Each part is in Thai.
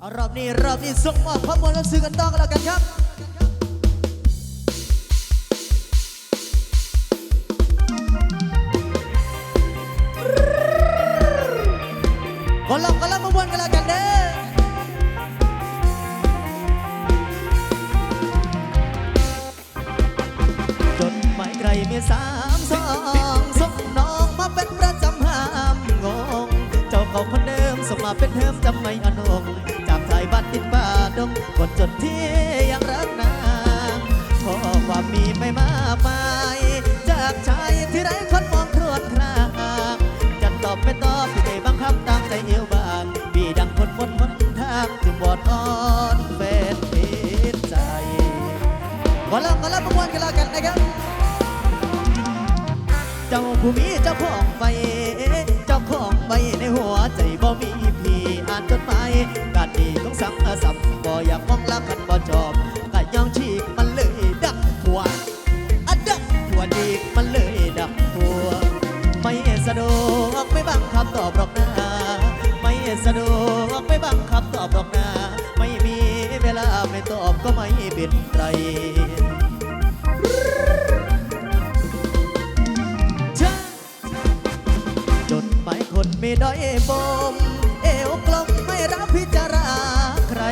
เอารอบนี้รอบนี้ส่งมอบข้อมูลรังสือกันต่อกันแล้วกันครับ เจ้าผู้มีเจ้าของใบเจ้าของใบในหัวใจบ่มีพี่อ่านจดหมายการดีของสังอาสัมบ่อยากมองลักันบ่จอบก็ยองฉีกมันเลยดักหัวอันดักหัวดีกมันเลยดักหัว ไม่สะดวกไม่บังคับตอบหรอกนะไม่สะดวกไม่บังคับตอบหรอกนะไม่มีเวลาไม่ตอบก็ไม่เป็นไร ด้อยบมเอวกลมไม่รับพิจารณาใคร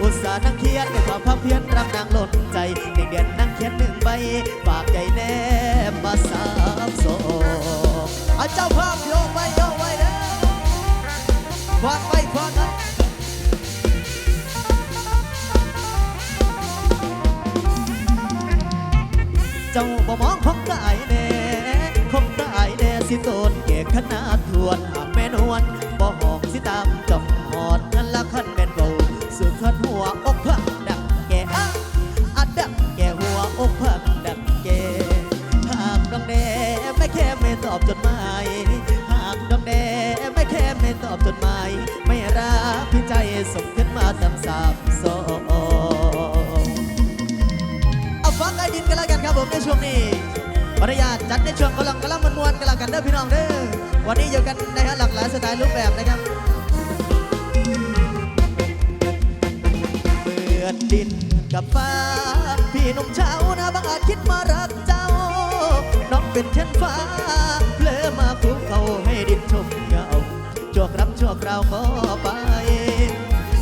อุตส่าห์นั่งเขียนด้วยความภาคเพียรรักนางหล่นใจเด็กเด่นนั่งเขียนหนึ่งใบฝากใจแนบมาสามโซเอาเจ้าภาพโยกไว้โยกไว้เด้อควานไว้ควานไว้เจ้าบ่มองของกายแน่ของกายแน่สิโตนเกขนาดทวน มาตามสองเอาฟังไอ้ดินกันแล้วกันครับผมในช่วงนี้ขออนุญาจัดในช่วงกำลังกำลังมวนๆกันแล้วกันเด้อพี่น้องเด้อวันนี้อยู่กันในฮะหลากหลายสไตล์รูปแบบนะครับเปือนดินกับฟ้า พี่นุ่มเช้านะบางอาจคิดมารักเจ้า น้องเป็นเช่นฟ้าเพลอมาคุกเขาให้ดินชมเงาช่วครับชั่วคราก็ไป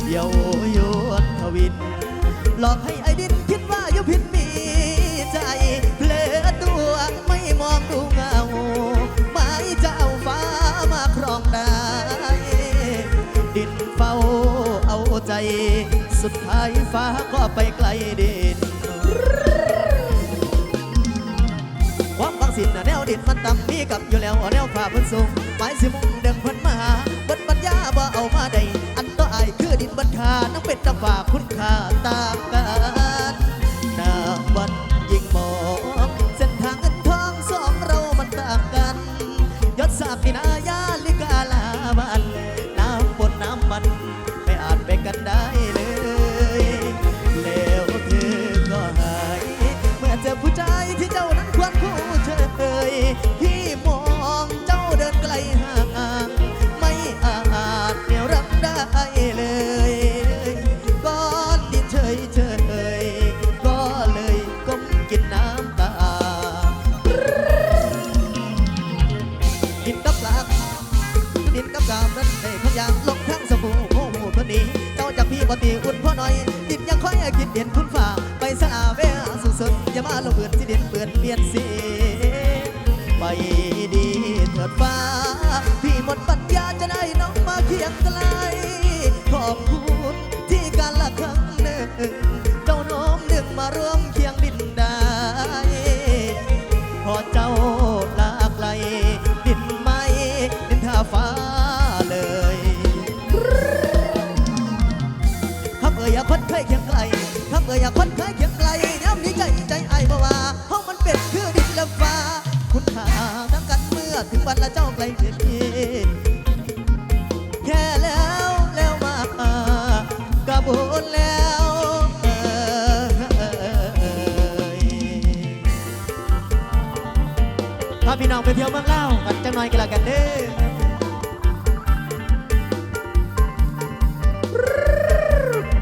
เดี๋ยวยว หลอกให้ไอ้ดินคิดว่ายุพินมีใจเพลอตัวไม่มองดูเงาหมายจะเอาฟ้ามาครองได้ ดินเฝ้าเอาใจ สุดท้ายฟ้าก็ไปไกลดินความบางสินน่ะแนวดินมันต่ำมีกับอยู่แล้วแนวฝ่าเพิ่นสูงหมายสิมุ่งเดิงเพิ่นมาบนปัญญาบ่เอามาได้ ฝากคุณค่าตามกันหน้าวันยิ่งมองเส้นทางเงินทองสองเรามันต่างกัน ยศศักดินายาลิกาลาบันน้ำปนน้ำมัน ไม่อาจไปกันได้ บ่ตีอุ่นพ่อหน่อย ดินยังค่อยคิดเด่นคุณฝ่า ไปสนาเวสุดสุดอย่ามาลงเบือนที่เดินเปื่อนเปลี่ยนสีไปดีเถิดฟ้า พี่หมดปัญญาจะได้น้องมาเคียงไกล ขอบคุณที่การละครั้งหนึ่งเจ้าน้อมดึงมาร่วมเคียงดินได้พอเจ้าันละเจ้าไกลเพียงแค่แล้วแล้วมากระบุญแล้วเอ่ยพาพี่น้องไปเที่ยวเมืองเล่าวกันจังหน่อยกันละกันเด้อ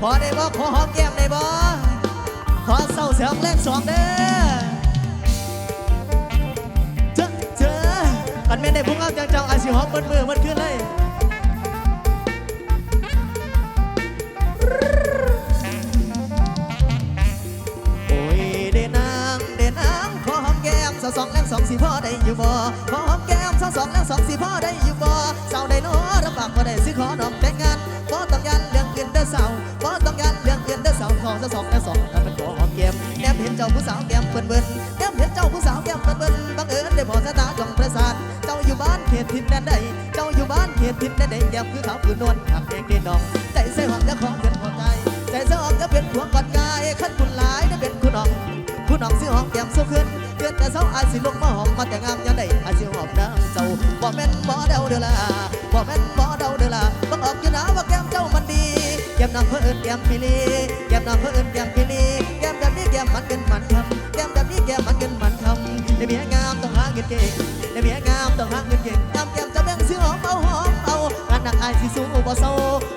ขอได้บ่ขอหอมแก้มได้บ่ขอเศร้าเสียงแรกสองเด้อ กันแม่นได้พุ่งเอาจังเจ้าอาสิหอมเบิดมือเบิดขึ้นเลยโอ้ยเดนางเดนางขอหอมแก้มสาวสองแรงสองสี่พ่อได้อยู่บ่ขอหอมแก้มสาวสองแรงสองสี่พ่อได้อยู่บ่สาวได้น้อรับปากบ่ได้สิขอน้องแต่งงานบ่ต้องยันเรื่องเงินเด้อสาวบ่ต้องยันเรื่องเงินเด้อสาวขอสาวสองแรงสองถ้าเป็นขอหอมแก้มแนมเห็นเจ้าผู้สาวแก้มเปิ้นเบิ้น บ้านเขตทินแดนใดแก้มคือเขาคือนวลหักแดงเด่นดอง ใจใส่หอมและของเกินพอใจ ใจเสื้อออกจะเป็นผัวก่อนกายขั้นคุณหลายได้เป็นคุณน้องคุณน้องซื้อหอมแก้มสู้ขึ้นเกิดแต่เช้าอายสิลงมาหอมมาแต่งามยังได้อายสิหอมนางเจ้าบ่แม่นบ่เดาเด้อละบ่แม่นบ่เดาเด้อละบังออกอยู่นะว่าแก้มเจ้ามันดีแก้มน้องเขาเอิ้นแก้มพิลีแก้มน้องเขาเอิ้นแก้มพิลีแก้มแบบนี้แก้มมันเกินมันคำแก้มแบบนี้แก้มมันเกินมันคำในเมียงามต้องหาเงินเก่งในเมียงามต้องหาเงินเก่งายสิสู้บ่เศร้า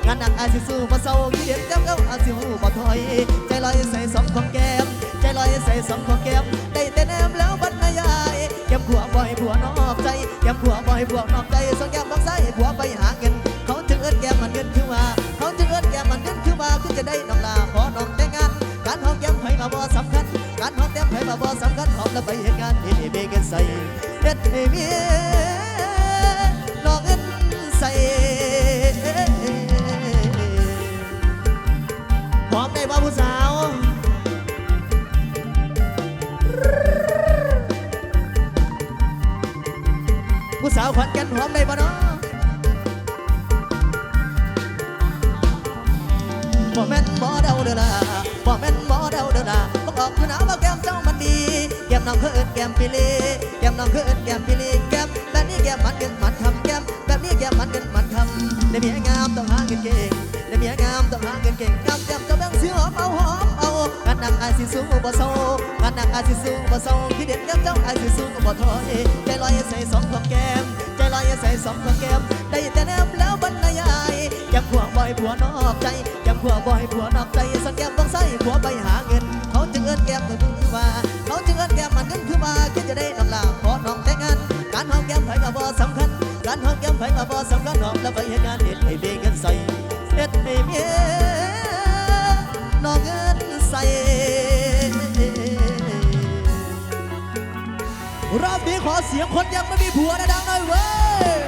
งานหนักอายสิสู้บ่เศร้าขี้เดียดแก้มเก้าอายสิหูบ่ถอย ใจลอยใส่สองของแก้มใจลอยใส่สองของแก้มได้แต่แนมแล้วบรรยายแก้มผัวบ่อยผัวนอกใจแก้มผัวบ่อยผัวนอกใจสองแก้มบังไส้ผัวไปหาเงิน เขาจึงเอิ้นแก้มมันเงินคือว่าเขาจึงเอิ้นแก้มมันเงินคือว่าคือจะได้น้องลาขอน้องแต่งงานการหอมแก้มไผ่มาบ่สำคัญการหอมแก้มไผ่มาบ่สำคัญหอมแล้วไปเฮ็ดงานนี่เบเกนใส่เด็ดให้เมียาวขอนแกันหอมได้บ่เนาะบ่แม่นบ่เดาเด้อล่ะบ่แม่นบ่เดาเด้อล่ะบ่ออกคือหนาว่าแก้มเจ้ามันดีแก้มน้องคือเอิ้นแก้มปิลีแก้มน้องคือเอิ้นแก้มปิลีแก้มแบบนี้แก้มมันเกินมันทำแก้มแบบนี้แก้มมันเกินมันทำในเมียงามต้องหาเงินเก่ง ในเมียงามต้องหาเงินเก่งงามแก้มเจ้าแบงซื้อหอมเอาหอมเอางานหนักอายสิสู้บ่เศร้างานหนักอายสิสู้บ่เศร้าที่เด็ดก้มเจ้าอายสิสู้บ่ถอยใจลอยใส่สองของแก้มใจลอยใส่สองของแก้มได้แต่แนมแล้วบรรยายยังผัวบ่อยผัวนอกใจยังผัวบ่อยผัวนอกใจสังแก้มต้องใส่ผัวไปหาเงิน เขาจึงเอิ้นแก้มก็คือว่า เขาจึงเอิ้นแก้มมันเงินคือว่าคิดจะได้น้องลาขอน้องแต่งงานการหอมแก้มไผก็บ่สำคัญการหอมแก้มไผก็บ่สำคัญหอมแล้วไปเฮ็ดงานเฮ็ดให้เบกันใส่ เฮ็ดให้เมียน้องเงินใส่รอบนี้ขอเสียงคนยังไม่มีผัวนะดังหน่อยเว้ย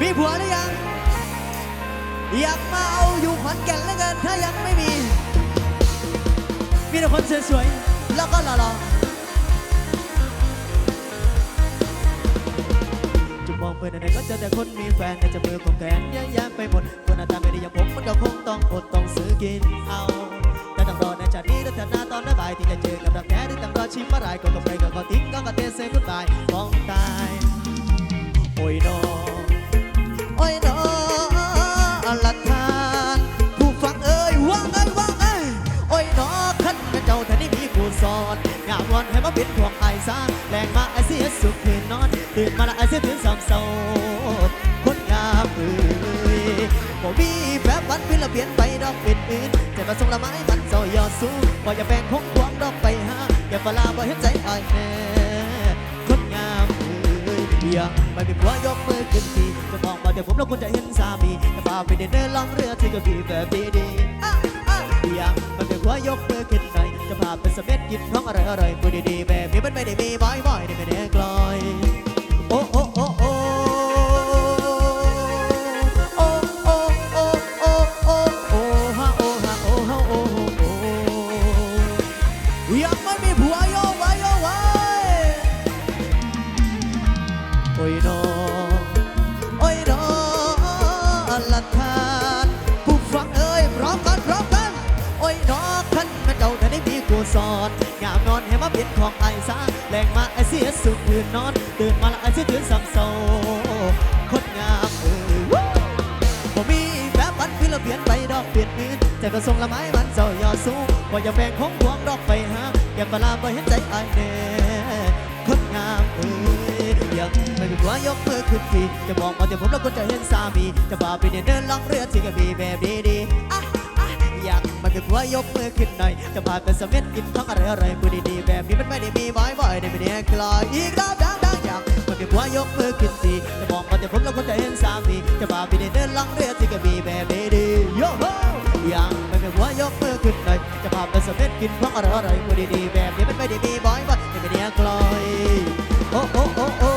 มีผัวหรือยัง อยากมาเอาอยู่ขอนแก่นแล้วกันถ้ายังไม่มี มีแต่คนสวยๆ แล้วก็หล่อๆ จะมอไปไหนก็เจอแต่คนมีแฟนในจะมือของแขนเยอะแยะไปหมดคนหน้าตาไม่ดีอย่างผมมันก็คงต้องอดต้องซื้อกินเอาแต่ต้องรอในชาตินี้แล้วเถิดหน้าตอนบ่ายที่จะเจอกับรักแท้ที่ต้องรอชิมอะไรก็กำไรก็ขอทิ้งก็กระเตะเซกุดบายมองตายโอ้ยน้อโอ้ยน้อลัทานผู้ฟังเอ้ยว่างเอ้ยว่างเอ้ยโอ้ยน้อขันเป็นเจ้าท่านี้มีผู้สอนงามวันให้มาเป็นพวกไอ้ซาแรงมาไอ้เสียสุขคืนนอน ตื่นมาละไอ้เสียตื่นสองเศร้าคนงามเอ้ยบ่มีแบบวันเวลาเปลี่ยนไปดอกเป็นอื่นแต่มาส่งละไม้มันเจ้ายอดสูงบ่อย่าแบ่งคงควงดอกไปหาอย่าฟลาบ่เห็นใจอ้ายแน่คนงามเอ้ยอยากไม่เป็นผัวยกมือขึ้นทีจะมองมาแต่ผมแล้วคุณจะเห็นสามีจะพาไปเดินเดินล่องเรือที่กระบี่แบบดีๆอะอะอยากไม่เป็นผัวยกมือขึ้นหน่อยจะพาไปสเม็ดกินท้องอร่อยอร่อยพูดดีๆแบบนี้มันไม่ได้มีบ่อยๆนี่ไม่ได้กลอย สอน ความเห็นของไอ้ซาแรงมาไอ้เสียสุดคืนนอน เดินมาละไอ้เสียตื่นสับเศร้าคนงามเอ้ยผมมีแบบบันฟิลเปลี่ยนไปดอกเปลี่ยนมือแต่ก็ทรงละไม้มันเจ้ายอสูงบ่อย่าแบ่งของหวงดอกไปหาอย่าวลาไปเห็นใจไอ้เน่คนงามเอ้ยังไม่เป็นหัวยกมือขึ้นทีจะมองมาแต่ผมแล้วก็จะเห็นสามี จะบาไปเดินเดินลองเรือที่กระบี่แบบดีๆ มัาคือหัวยกมือขึ้นหน่อยจะพาไปสมิธกินทั้งอะไรอะไรมือดีๆแบบนี้มันไม่ได้มีบ่อยๆในไม่ได้กลอยอีกรอบดังดังอย่างมัาคือหัวยกมือขึ้นสีจะมองมาแต่ผมเราคนจะเห็นสามีจะพาไปในเดินลังเรือที่กระบี่แบบนี้ดีโยโฮยังมาคือว่ายกมือขึ้นหน่อยจะพาไปสมิธกินทั้งอะไรอะไรมือดีๆแบบนี้มันไม่ได้มีบ่อยๆในไม่ได้กลอยโอ้โอ้โอ้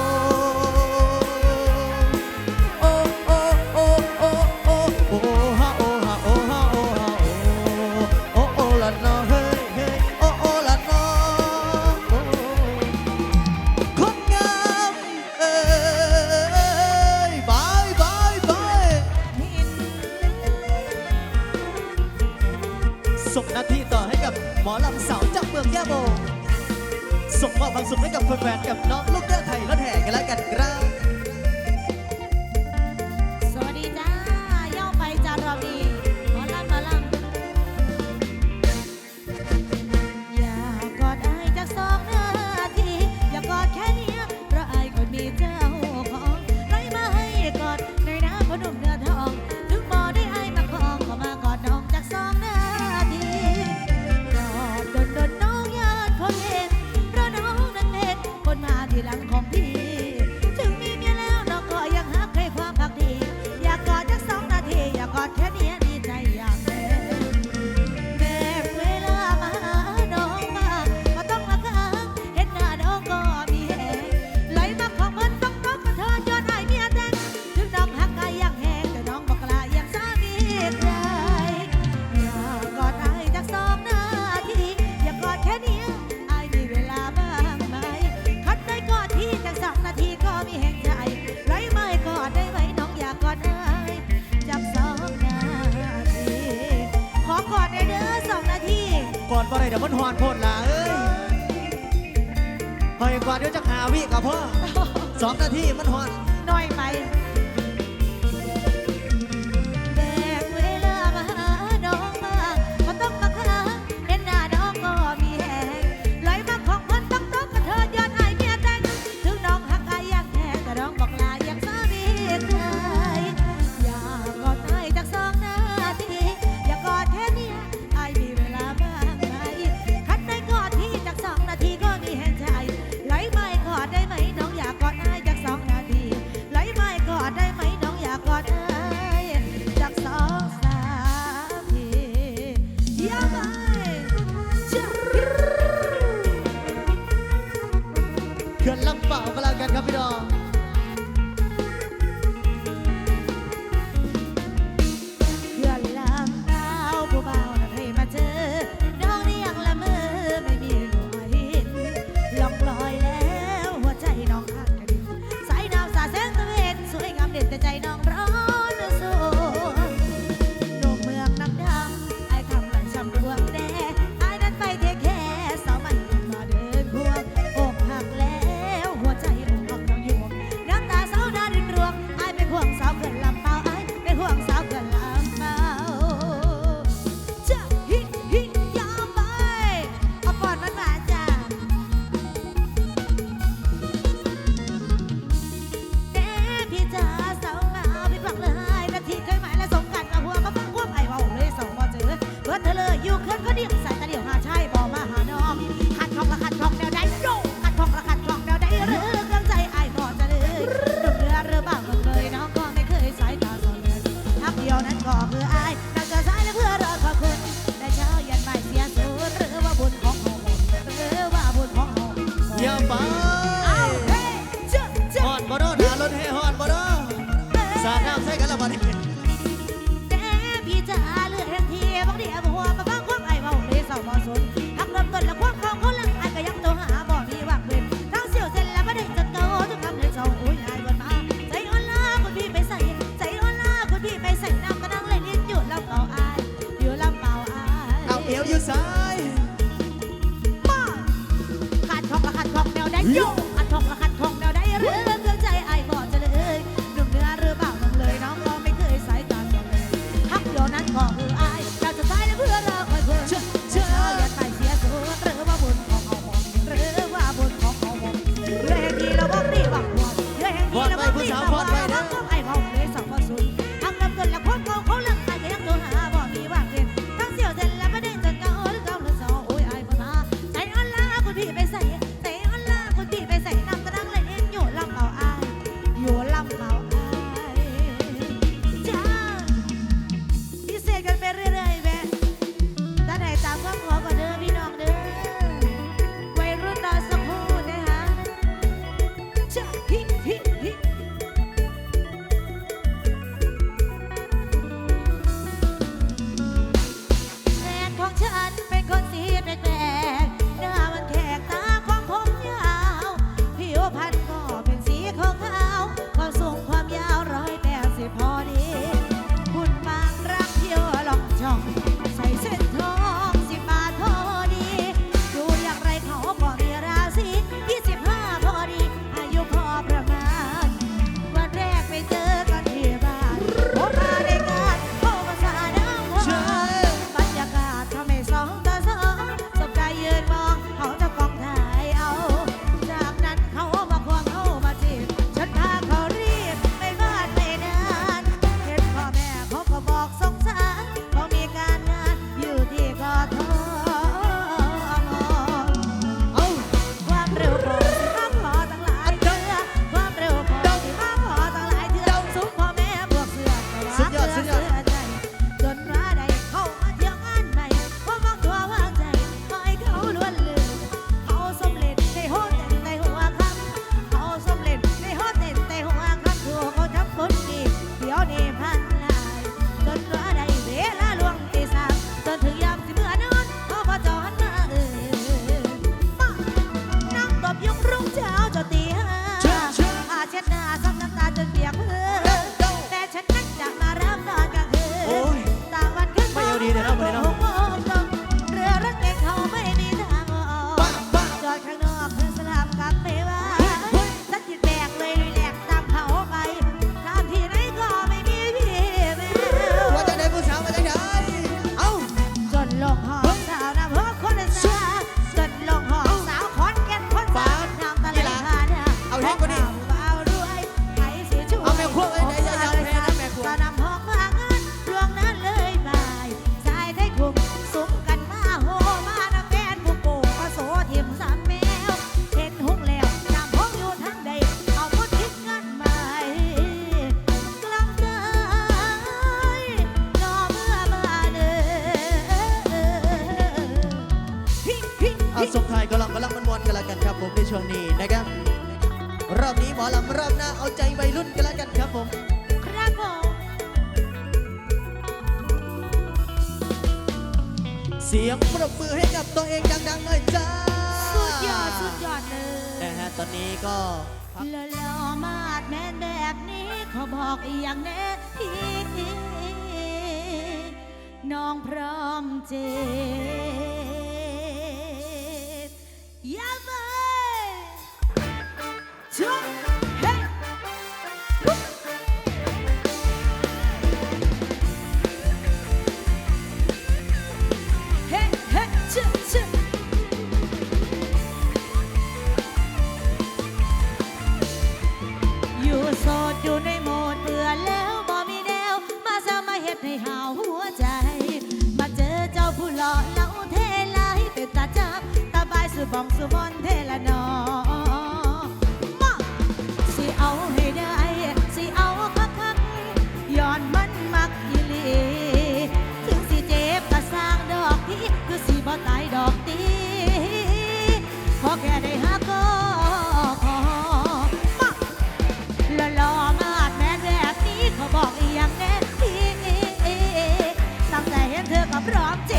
พร้อมเจ็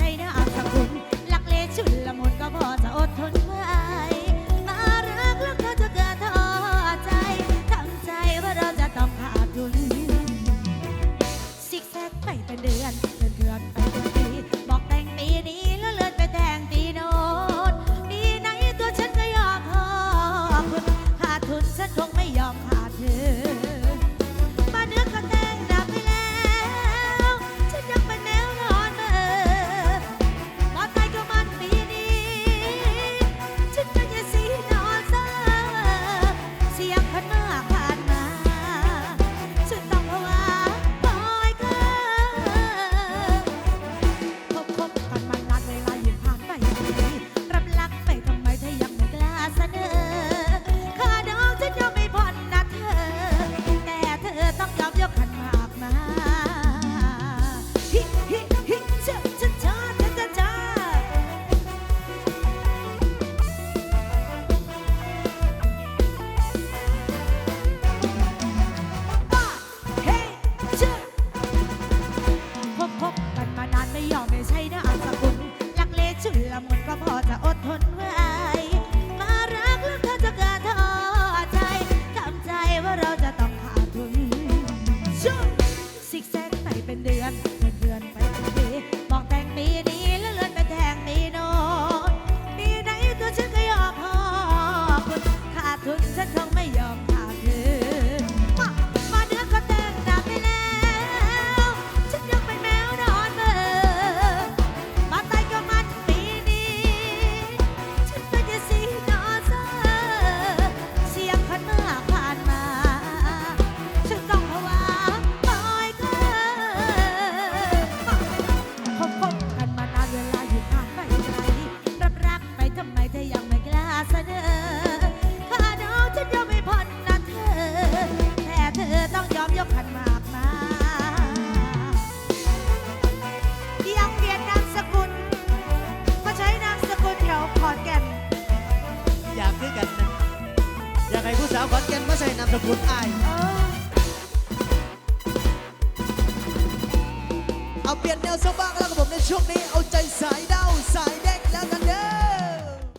ャイラ